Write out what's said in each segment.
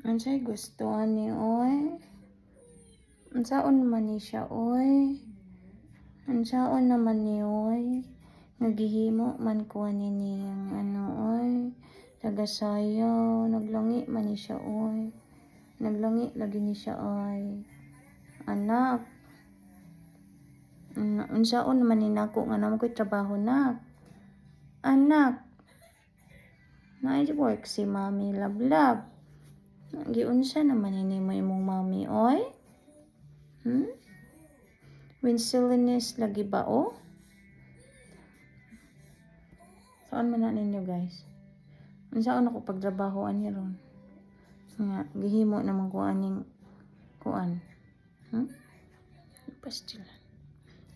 Unsay gusto ni oy? Unsaon man ni siya oy? Unsaon naman ni oy? Nagihimo man ko ni niyang ano oy. Tagasayaw, naglangi man ni siya oy. Naglangi lagi ni siya oy. Anak. Unsaon naman ni nako nga naman ko'y trabaho nak. Anak. Naay work si Mami Lablab. Giunsa naman ini mo imong mami oy? Hmm? Winsilinis lagi ba o? Saan man na ninyo guys? Unsaon ako pagtrabahoan ni ron? Nga, gihimo naman ko kuan. Hmm? Pastilan.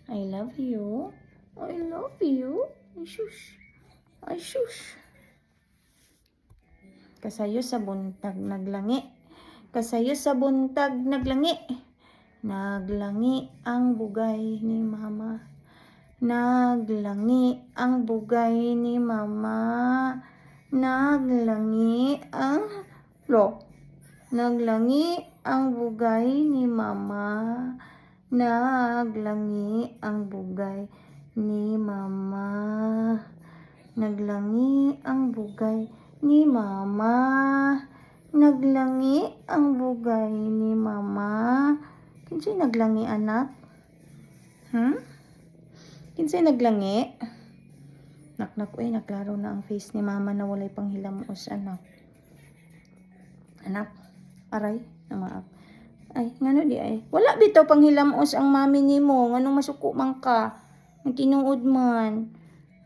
I love you. I love you. Ay, shush. Ay, shush. Kasayo sa buntag naglangi. Kasayo sa buntag naglangi. Naglangi ang bugay ni mama. Naglangi ang bugay ni mama. Naglangi ang lo. Naglangi ang bugay ni mama. Naglangi ang bugay ni mama. Naglangi ang bugay ni mama. Naglangi ang bugay ni mama. Kinsay naglangi anak? Hmm? Kinsay naglangi? Naknak uy, naklaro na ang face ni mama na walay panghilamos anak. Anak, aray, namaak. Ay, ngano di ay. Wala bitaw panghilamos ang mami nimo. Ngano masuko man ka? Ang tinuod man.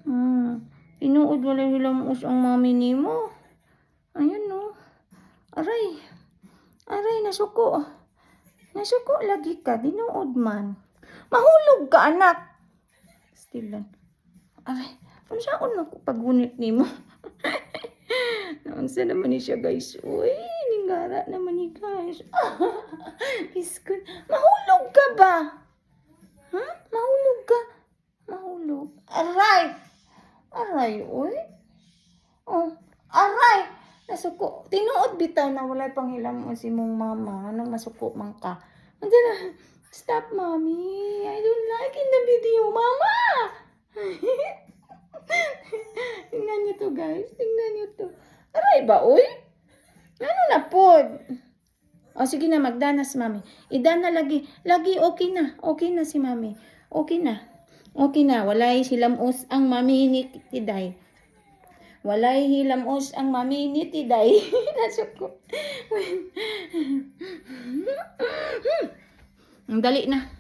Hmm. Tinuod wala hilamos ang mami nimo. Ayun no. Aray. Aray, nasuko. Nasuko lagi ka. Tinuod man. Mahulog ka, anak. Still lang. Aray. Ano saan ako pagunit nimo? Naunsa naman ni siya guys. Uy, ninggara naman ni guys. Mahulog ka ba? Aray, uy. Oh, aray! Nasuko. Tinuod bitaw na wala pang hilam mo si mong mama. Anong masuko man ka? Ano na? Stop, mommy. I don't like in the video, mama! Tingnan niyo to, guys. Tingnan niyo to. Aray ba, uy? Ano na pod? O, sige na, magdanas, mami. Idana lagi. Lagi, okay na. Okay na si mami. Okay na. Okay na. Walay silamos ang mami ni Tiday. Walay hilamos ang mami ni Tiday. Nasok ko. Ang dali na.